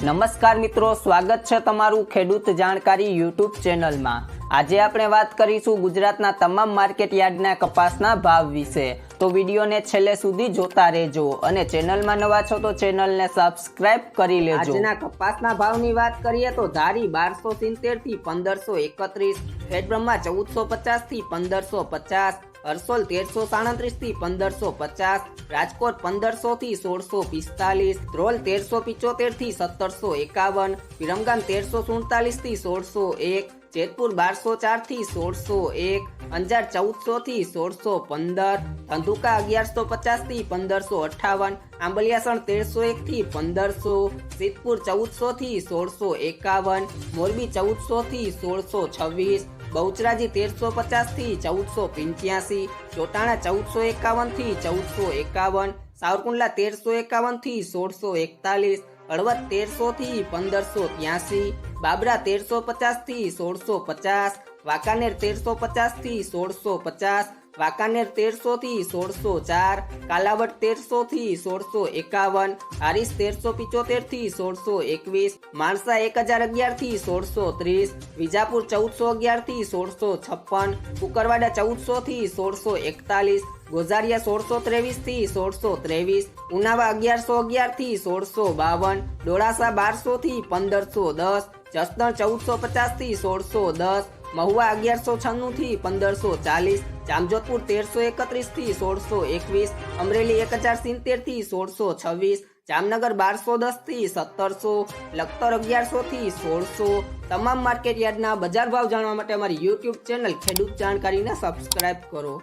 નમસ્કાર મિત્રો, સ્વાગત છે તમારું ખેડૂત જાણકારી યુટ્યુબ ચેનલમાં. આજે આપણે વાત કરીશું ગુજરાતના તમામ માર્કેટ યાર્ડના કપાસના ભાવ વિશે. તો વિડીયોને છેલ્લે સુધી જોતા રહેજો અને ચેનલમાં નવા છો તો ચેનલને સબસ્ક્રાઇબ કરી લેજો. આજના કપાસના ભાવની વાત કરીએ તો ધારી બારસો સિત્તેરથી પંદરસો એકત્રીસ ખેડબ્રહ્મા ચૌદસો પચાસથી પંદરસો પચાસ હરસોલ તેરસો સાડત્રીસથી પંદરસો પચાસ, રાજકોટ પંદરસો થી સોળસો પિસ્તાલીસ, ધ્રોલ તેરસો પિચોતેરથી સત્તરસો એકાવન વિરમગામ તેરસો સુડતાલીસથી સોળસો એક, જેતપુર બારસો ચારથી સોળસો એક, અંજાર ચૌદસો થી સોળસો પંદર, ધંધુકા અગિયારસો પચાસથી પંદરસો અઠાવન, આંબલિયાસણ તેરસો એક થી પંદરસો, સિદ્ધપુર ચૌદસો થી સોળસો એકાવન, મોરબી ચૌદસો થી સોળસો છવ્વીસ બહુચરાજી તેરસો પચાસથી ચૌદસો પંચ્યાસી, ચોટાણા ચૌદસો એકાવનથી ચૌદસો એકાવન, સાવરકુંડલા તેરસો એકાવનથી સોળસો એકતાલીસ, હળવદ તેરસો થી પંદરસો ત્યાસી, બાબરા તેરસો પચાસથી સોળસો પચાસ, વાંકાનેર તેરસો પચાસથી સોળસો પચાસ વાંકાનેર તેરસો થી સોળસો ચાર, કાલાવડ તેરસો થી સોળસો એકાવન, હારીસ તેરસો પિચોતેરથી સોળસો એકવીસ, માણસા એક હજાર અગિયારથી સોળસો ત્રીસ, વિજાપુર ચૌદસો અગિયારથી સોળસો છપ્પન, કુકરવાડા ચૌદસો થી સોળસો એકતાલીસ, ગોઝારિયા સોળસો ત્રેવીસથી સોળસો ત્રેવીસ, ઉનાવા અગિયારસો અગિયારથી સોળસો બાવન, ડોળાસા બારસો થી પંદરસો દસ, જસદણ ચૌદસો પચાસથી સોળસો દસ મહુવા અગિયારસો છન્નું થી પંદરસો ચાલીસ, જામજોધપુર તેરસો એકત્રીસથી સોળસો એકવીસ, અમરેલી એક હજાર સિત્તેરથી સોળસો છવ્વીસ, જામનગર બારસો દસથી સત્તરસો, લખતર અગિયારસો થી સોળસો. તમામ માર્કેટ યાર્ડના બજાર ભાવ જાણવા માટે અમારી યુટ્યુબ ચેનલ ખેડૂત જાણકારીને સબસ્ક્રાઇબ કરો.